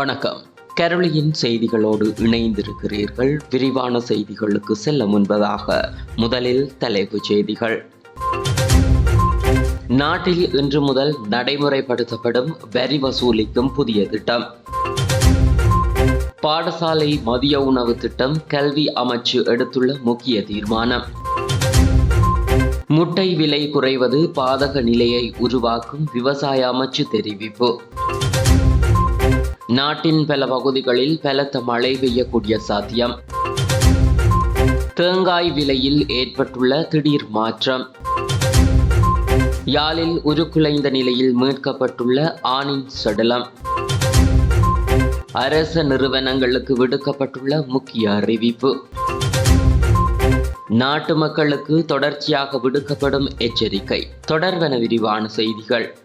வணக்கம். கரளியின் செய்திகளோடு இணைந்திருக்கிறீர்கள். விரிவான செய்திகளுக்கு செல்ல முன்பதாக முதலில் தலைப்புச் செய்திகள். நாட்டில் இன்று முதல் நடைமுறைப்படுத்தப்படும் வரி வசூலிக்கும் புதிய திட்டம். பாடசாலை மதிய உணவு திட்டம் கல்வி அமைச்சு எடுத்துள்ள முக்கிய தீர்மானம். முட்டை விலை குறைவது பாதக நிலையை உருவாக்கும் விவசாய அமைச்சு தெரிவிப்பு. நாட்டின் பல பகுதிகளில் பலத்த மழை பெய்யக்கூடிய சாத்தியம். தேங்காய் விலையில் ஏற்பட்டுள்ள திடீர் மாற்றம். யாழில் உருக்குலைந்த நிலையில் மீட்கப்பட்டுள்ள ஆணின் சடலம். அரச நிறுவனங்களுக்கு விடுக்கப்பட்டுள்ள முக்கிய அறிவிப்பு. நாட்டு மக்களுக்கு தொடர்ச்சியாக விடுக்கப்படும் எச்சரிக்கை. தொடர்வன விரிவான செய்திகள்.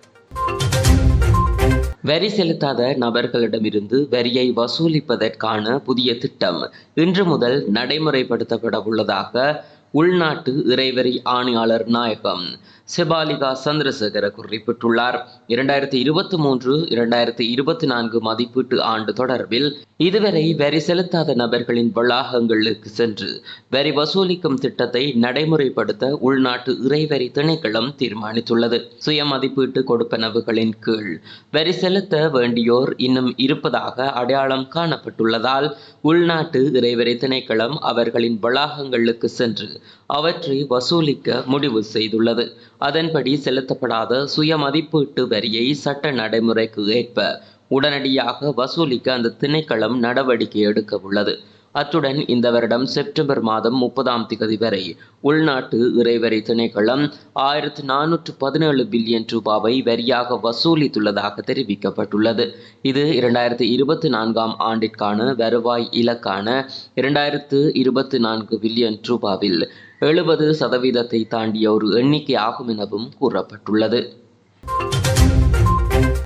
வரி செலுத்தாத நபர்களிடமிருந்து வரியை வசூலிப்பதற்கான புதிய திட்டம் இன்று முதல் நடைமுறைப்படுத்தப்பட உள்ளதாக உள்நாட்டு இறைவரி ஆணையாளர் நாயகம் செபாலிகா சந்திரசேகர குறிப்பிட்டுள்ளார் இரண்டாயிரத்தி இருபத்தி மூன்று இரண்டாயிரத்தி இருபத்தி நான்கு மதிப்பீட்டு ஆண்டு தொடர்பில் இதுவரை வரி செலுத்தாத நபர்களின் வளாகங்களுக்கு சென்று வரி வசூலிக்கும் திட்டத்தை நடைமுறைப்படுத்த உள்நாட்டு இறைவரி திணைக்களம் தீர்மானித்துள்ளது. சுய மதிப்பீட்டு கொடுப்பனவுகளின் கீழ் வரி செலுத்த வேண்டியோர் இன்னும் இருப்பதாக அடையாளம் காணப்பட்டுள்ளதால் உள்நாட்டு இறைவரி திணைக்களம் அவர்களின் வளாகங்களுக்கு சென்று அவற்றை வசூலிக்க முடிவு செய்துள்ளது. அதன்படி செலுத்தப்படாத சுய மதிப்பீட்டு வரியை சட்ட நடைமுறைக்கு ஏற்ப உடனடியாக வசூலிக்க அந்த திணைக்களம் நடவடிக்கை எடுக்க உள்ளது. அத்துடன் இந்த வருடம் செப்டம்பர் மாதம் முப்பதாம் திகதி வரை உள்நாட்டு இறைவரி திணைக்களம் ஆயிரத்து நானூற்று பதினேழு பில்லியன் ரூபாவை வரியாக வசூலித்துள்ளதாக தெரிவிக்கப்பட்டுள்ளது. இது இரண்டாயிரத்தி இருபத்தி நான்காம் ஆண்டிற்கான வருவாய் இலக்கான இரண்டாயிரத்து இருபத்தி நான்கு பில்லியன் ரூபாவில் எழுபது சதவீதத்தை தாண்டிய ஒரு எண்ணிக்கை ஆகும் எனவும் கூறப்பட்டுள்ளது.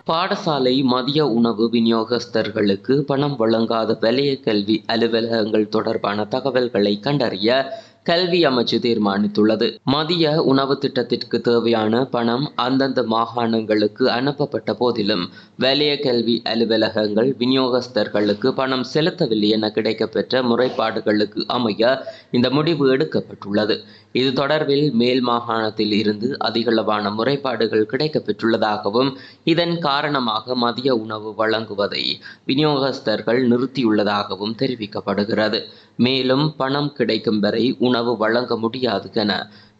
பாடசாலை மதிய உணவு விநியோகஸ்தர்களுக்கு பணம் வழங்காத வலய கல்வி அலுவலகங்கள் தொடர்பான தகவல்களை கண்டறிய கல்வி அமைச்சு தீர்மானித்துள்ளது. மதிய உணவு திட்டத்திற்கு தேவையான பணம் அந்தந்த மாகாணங்களுக்கு அனுப்பப்பட்ட போதிலும் வலய கல்வி அலுவலகங்கள் விநியோகஸ்தர்களுக்கு பணம் செலுத்தவில்லை என கிடைக்கப்பெற்ற முறைப்பாடுகளுக்கு அமைய இந்த முடிவு எடுக்கப்பட்டுள்ளது. இது தொடர்பில் மேல் மாகாணத்தில் இருந்து அதிகளவான முறைப்பாடுகள் கிடைக்கப்பெற்றுள்ளதாகவும் இதன் காரணமாக மதிய உணவு வழங்குவதை விநியோகஸ்தர்கள் நிறுத்தியுள்ளதாகவும் தெரிவிக்கப்படுகிறது. மேலும் பணம் கிடைக்கும் வரை உணவு உணவு வழங்க முடியாது என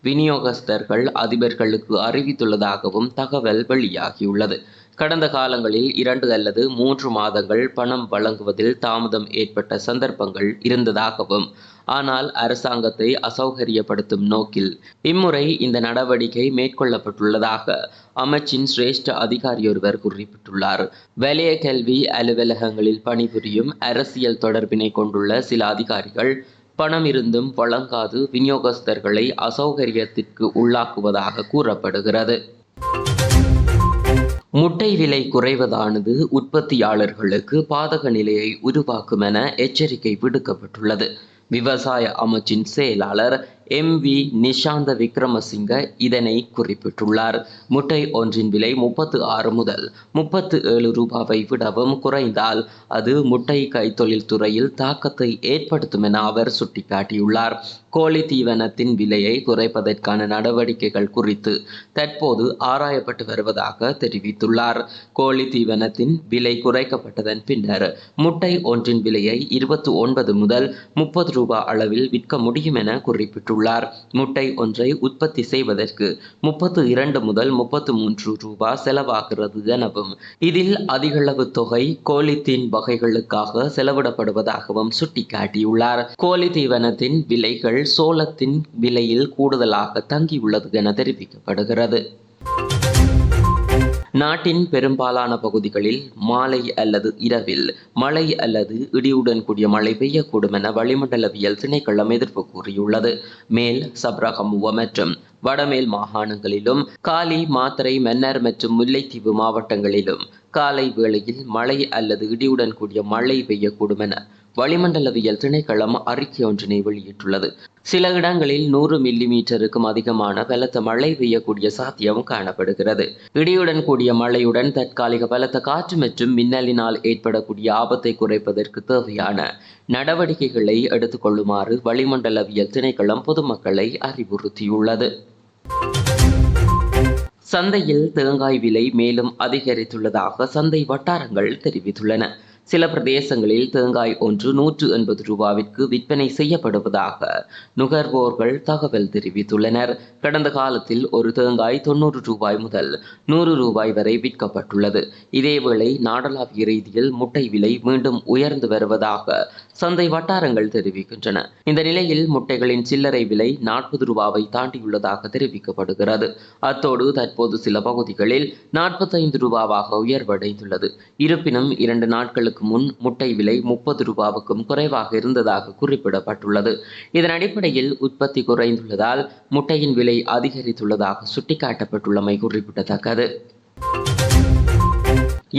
விநியோகஸ்தர்கள் அதிபர்களுக்கு அறிவித்துள்ளதாகவும் தகவல் வெளியாகியுள்ளது. கடந்த காலங்களில் இரண்டு அல்லது மூன்று மாதங்கள் பணம் வழங்குவதில் தாமதம் ஏற்பட்ட சந்தர்ப்பங்கள் இருந்ததாகவும் ஆனால் அரசாங்கத்தை அசௌகரியப்படுத்தும் நோக்கில் இம்முறை இந்த நடவடிக்கை மேற்கொள்ளப்பட்டுள்ளதாக அமைச்சின் சிரேஷ்ட அதிகாரியொருவர் குறிப்பிட்டுள்ளார். வலய கல்வி அலுவலகங்களில் பணிபுரியும் அரசியல் தொடர்பினை கொண்டுள்ள சில அதிகாரிகள் பணம் இருந்தும் வழங்காது விநியோகஸ்தர்களை அசௌகரியத்திற்கு உள்ளாக்குவதாக கூறப்படுகிறது. முட்டை விலை குறைவதானது உற்பத்தியாளர்களுக்கு பாதக நிலையை உருவாக்கும் என எச்சரிக்கை விடுக்கப்பட்டுள்ளது. விவசாய அமைச்சின் செயலாளர் எம் வி நிஷாந்த விக்ரமசிங்க இதனை குறிப்பிட்டுள்ளார். முட்டை ஒன்றின் விலை முப்பத்து ஆறு முதல் முப்பத்து ஏழு ரூபாவை விடவும் குறைந்தால் அது முட்டை கைத்தொழில் துறையில் தாக்கத்தை ஏற்படுத்தும் என அவர் சுட்டிக்காட்டியுள்ளார். கோழி தீவனத்தின் விலையை குறைப்பதற்கான நடவடிக்கைகள் குறித்து தற்போது ஆராயப்பட்டு வருவதாக தெரிவித்துள்ளார். கோழி தீவனத்தின் விலை குறைக்கப்பட்டதன் பின்னர் முட்டை ஒன்றின் விலையை இருபத்தி ஒன்பது முதல் முப்பது ரூபாய் அளவில் விற்க முடியும் என குறிப்பிட்டுள்ளார். உள்ளார். முட்டை ஒன்றை உற்பத்தி செய்வதற்கு முப்பத்து இரண்டு முதல் முப்பத்து மூன்று ரூபாய் செலவாகிறது எனவும் இதில் அதிகளவு தொகை கோழித்தீன் வகைகளுக்காக செலவிடப்படுவதாகவும் சுட்டிக்காட்டியுள்ளார். கோழி தீவனத்தின் விலைகள் சோளத்தின் விலையில் கூடுதலாக தங்கியுள்ளது என தெரிவிக்கப்படுகிறது. நாட்டின் பெரும்பாலான பகுதிகளில் மாலை அல்லது இரவில் மழை அல்லது இடியுடன் கூடிய மழை பெய்யக்கூடும் என வளிமண்டலவியல் திணைக்களம் எதிர்ப்பு கூறியுள்ளது. மேல் சப்ரகமுவ மற்றும் வடமேல் மாகாணங்களிலும் காலி மாத்தரை மன்னர் மற்றும் முல்லைத்தீவு மாவட்டங்களிலும் காலை வேளையில் மழை அல்லது இடியுடன் கூடிய மழை பெய்யக்கூடும் என வளிமண்டலவியல் திணைக்களம் அறிக்கை ஒன்றினை வெளியிட்டுள்ளது. சில இடங்களில் நூறு மில்லி மீட்டருக்கும் அதிகமான பலத்த மழை பெய்யக்கூடிய சாத்தியம் காணப்படுகிறது. இடியுடன் கூடிய மழையுடன் தற்காலிக பலத்த காற்று மற்றும் மின்னலினால் ஏற்படக்கூடிய ஆபத்தை குறைப்பதற்கு தேவையான நடவடிக்கைகளை எடுத்துக்கொள்ளுமாறு வளிமண்டலவியல் திணைக்களம் பொதுமக்களை அறிவுறுத்தியுள்ளது. சந்தையில் தேங்காய் விலை மேலும் அதிகரித்துள்ளதாக சந்தை வட்டாரங்கள் தெரிவித்துள்ளன. சில பிரதேசங்களில் தேங்காய் ஒன்று நூற்று எண்பது ரூபாவிற்கு விற்பனை செய்யப்படுவதாக நுகர்வோர்கள் தகவல் தெரிவித்துள்ளனர். கடந்த காலத்தில் ஒரு தேங்காய் தொண்ணூறு ரூபாய் முதல் நூறு ரூபாய் வரை விற்கப்பட்டுள்ளது. இதேவேளை நாடளாவிய ரீதியில் முட்டை விலை மீண்டும் உயர்ந்து வருவதாக சந்தை வட்டாரங்கள் தெரிவிக்கின்றன. இந்த நிலையில் முட்டைகளின் சில்லறை விலை நாற்பது ரூபாவை தாண்டியுள்ளதாக தெரிவிக்கப்படுகிறது. அத்தோடு தற்போது சில பகுதிகளில் நாற்பத்தைந்து ரூபாவாக உயர்வடைந்துள்ளது. இருப்பினும் இரண்டு நாட்களுக்கு முன் முட்டை விலை முப்பது ரூபாவுக்கும் குறைவாக இருந்ததாக குறிப்பிடப்பட்டுள்ளது. இதன் அடிப்படையில் உற்பத்தி குறைந்துள்ளதால் முட்டையின் விலை அதிகரித்துள்ளதாக சுட்டிக்காட்டப்பட்டுள்ளமை குறிப்பிடத்தக்கது.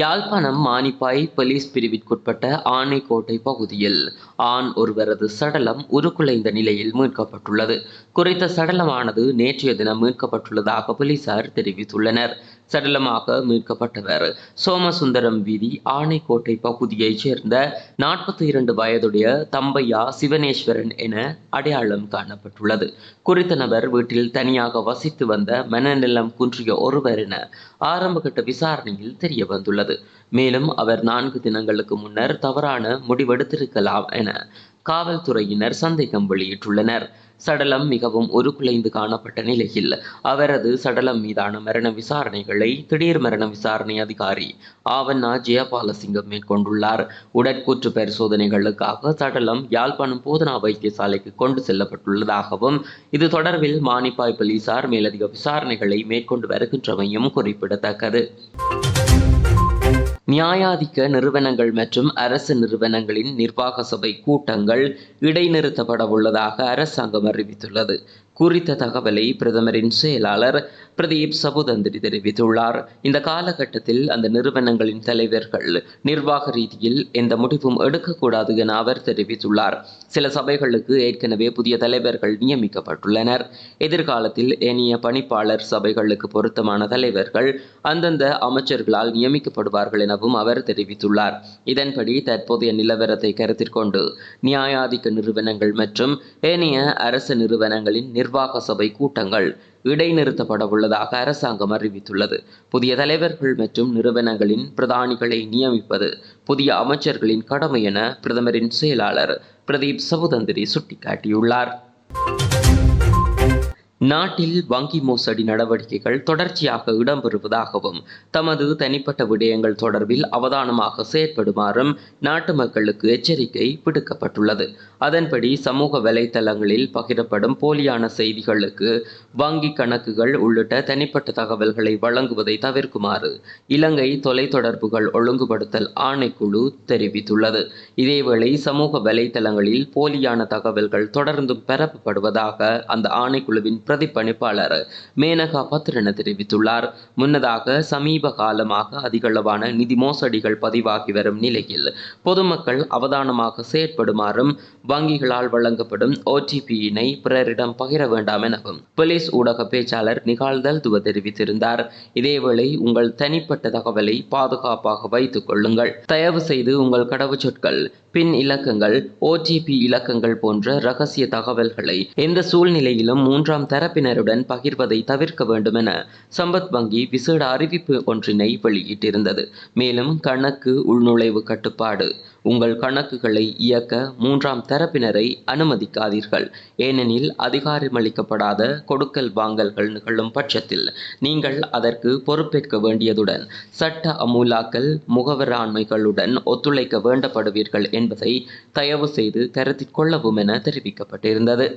யாழ்ப்பாணம் மானிப்பாய் போலீஸ் பிரிவிற்குட்பட்ட ஆனைக்கோட்டை பகுதியில் ஆண் ஒருவரது சடலம் உருக்குலைந்த நிலையில் மீட்கப்பட்டுள்ளது. குறித்த சடலமானது நேற்றைய தினம் மீட்கப்பட்டுள்ளதாக போலீசார் தெரிவித்துள்ளனர். சடலமாக மீட்கப்பட்டவர். சோமசுந்தரம் வீதி ஆனைக்கோட்டை பகுதியைச் சேர்ந்த நாற்பத்தி இரண்டு வயதுடைய தம்பையா சிவனேஸ்வரன் என அடையாளம் காணப்பட்டுள்ளது. குறித்த நபர் வீட்டில் தனியாக வசித்து வந்த மனநலம் குன்றிய ஒருவர் என ஆரம்பகட்ட விசாரணையில் தெரிய வந்துள்ளது மேலும் அவர் நான்கு தினங்களுக்கு முன்னர் தவறான முடிவெடுத்திருக்கலாம் என காவல்துறையினர் சந்தேகம் வெளியிட்டுள்ளனர். சடலம் மிகவும் உருக்குலைந்து காணப்பட்ட நிலையில் அவரது சடலம் மீதான மரண விசாரணைகளை திடீர் மரண விசாரணை அதிகாரி ஆவண்ணா ஜெயபாலசிங்கம் மேற்கொண்டுள்ளார். உடற்கூற்று பரிசோதனைகளுக்காக சடலம் யாழ்ப்பாணம் போதனா வைத்தியசாலைக்கு கொண்டு செல்லப்பட்டுள்ளதாகவும் இது தொடர்பில் மானிப்பாய் போலீசார் மேலதிக விசாரணைகளை மேற்கொண்டு வருகின்றமையும் குறிப்பிடத்தக்கது. நியாயாதிக்க நிறுவனங்கள் மற்றும் அரசு நிறுவனங்களின் நிர்வாக சபை கூட்டங்கள் இடைநிறுத்தப்பட உள்ளதாக அரசாங்கம் அறிவித்துள்ளது. குறித்த தகவலை பிரதமரின் செயலாளர் பிரதீப் சபுதந்திரி தெரிவித்துள்ளார். இந்த காலகட்டத்தில் அந்த நிறுவனங்களின் தலைவர்கள் நிர்வாக ரீதியில் எந்த முடிவும் எடுக்கக்கூடாது என அவர் தெரிவித்துள்ளார். சில சபைகளுக்கு ஏற்கனவே புதிய தலைவர்கள் நியமிக்கப்பட்டுள்ளனர். எதிர்காலத்தில் ஏனைய பணிப்பாளர் சபைகளுக்கு பொருத்தமான தலைவர்கள் அந்தந்த அமைச்சர்களால் நியமிக்கப்படுவார்கள் எனவும் அவர் தெரிவித்துள்ளார். இதன்படி தற்போதைய நிலவரத்தை கருத்தில் கொண்டு நியாயாதிக்க நிறுவனங்கள் மற்றும் ஏனைய அரசு நிறுவனங்களின் நிர்வாக சபை கூட்டங்கள் இடைநிறுத்தப்பட உள்ளதாக அரசாங்கம் அறிவித்துள்ளது. புதிய தலைவர்கள் மற்றும் நிறுவனங்களின் பிரதானிகளை நியமிப்பது புதிய அமைச்சர்களின் கடமை என பிரதமரின் செயலாளர் பிரதீப் சவுதந்திரி சுட்டிக்காட்டியுள்ளார். நாட்டில் வங்கி மோசடி நடவடிக்கைகள் தொடர்ச்சியாக இடம்பெறுவதாகவும் தமது தனிப்பட்ட விடயங்கள் தொடர்பில் அவதானமாக செயற்படுமாறும் நாட்டு மக்களுக்கு எச்சரிக்கை விடுக்கப்பட்டுள்ளது. அதன்படி சமூக வலைதளங்களில் பகிரப்படும் போலியான செய்திகளுக்கு வங்கி கணக்குகள் உள்ளிட்ட தனிப்பட்ட தகவல்களை வழங்குவதை தவிர்க்குமாறு இலங்கை தொலைத்தொடர்புகள் ஒழுங்குபடுத்தல் ஆணைக்குழு தெரிவித்துள்ளது. இதேவேளை சமூக வலைதளங்களில் போலியான தகவல்கள் தொடர்ந்தும் பரப்பப்படுவதாக அந்த ஆணைக்குழுவின் பிரதிப்பணிப்பாளர் மேனகா பத்ரன தெரிவித்துள்ளார். முன்னதாக சமீப காலமாக அதிகளவான நிதி மோசடிகள் பதிவாகி வரும் நிலையில் பொதுமக்கள் அவதானமாக செயற்படுமாறும் வங்கிகளால் வழங்கப்படும் ஓடிபியினை பிறரிடம் பகிர வேண்டாம் எனவும் போலீஸ் ஊடக பேச்சாளர் நிகால்தல் துவ தெரிவித்திருந்தார். இதேவேளை உங்கள் தனிப்பட்ட தகவலை பாதுகாப்பாக வைத்துக் கொள்ளுங்கள். தயவு செய்து உங்கள் கடவுச்சொற்கள் பின் இலக்கங்கள் ஓடிபி இலக்கங்கள் போன்ற ரகசிய தகவல்களை எந்த சூழ்நிலையிலும் மூன்றாம் தரப்பினருடன் பகிர்வதை தவிர்க்க வேண்டும் என சம்பத் வங்கி விசேட அறிவிப்பு ஒன்றினை வெளியிட்டிருந்தது. மேலும் கணக்கு உள்நுழைவு கட்டுப்பாடு உங்கள் கணக்குகளை இயக்க மூன்றாம் தரப்பினரை அனுமதிக்காதீர்கள். ஏனெனில் அதிகாரமளிக்கப்படாத கொடுக்கல் வாங்கல்கள் நிகழும் பட்சத்தில் நீங்கள் அதற்கு பொறுப்பேற்க வேண்டியதுடன் சட்ட அமுலாக்கல் முகவராண்மைகளுடன் ஒத்துழைக்க வேண்டப்படுவீர்கள் என்பதை தயவு செய்து கருத்தில் கொள்ளவும் என தெரிவிக்கப்பட்டிருந்தது.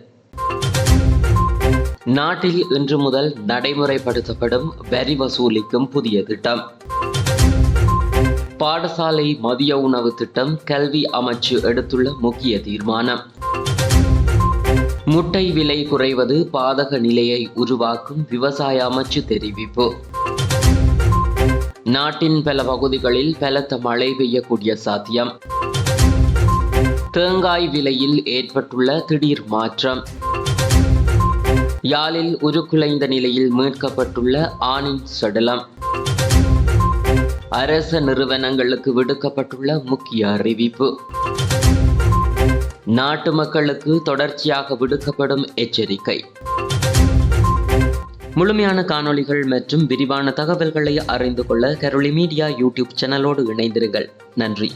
நாட்டில் இன்று முதல் நடைமுறைப்படுத்தப்படும் வரி வசூலிக்கும் புதிய திட்டம். பாடசாலை மதிய உணவு திட்டம் கல்வி அமைச்சு எடுத்துள்ள முக்கிய தீர்மானம். முட்டை விலை குறைவது பாதக நிலையை உருவாக்கும் விவசாய அமைச்சு தெரிவிப்பு. நாட்டின் பல பகுதிகளில் பலத்த மழை பெய்யக்கூடிய சாத்தியம். தேங்காய் விலையில் ஏற்பட்டுள்ள திடீர் மாற்றம். யாழில் உருக்குலைந்த நிலையில் மீட்கப்பட்டுள்ள ஆணின் சடலம். அரச நிறுவனங்களுக்கு விடுக்கப்பட்டுள்ள முக்கிய அறிவிப்பு. நாட்டு மக்களுக்கு தொடர்ச்சியாக விடுக்கப்படும் எச்சரிக்கை. முழுமையான காணொளிகள் மற்றும் விரிவான தகவல்களை அறிந்து கொள்ள கரோலி மீடியா யூடியூப் சேனலோடு இணைந்திருங்கள். நன்றி.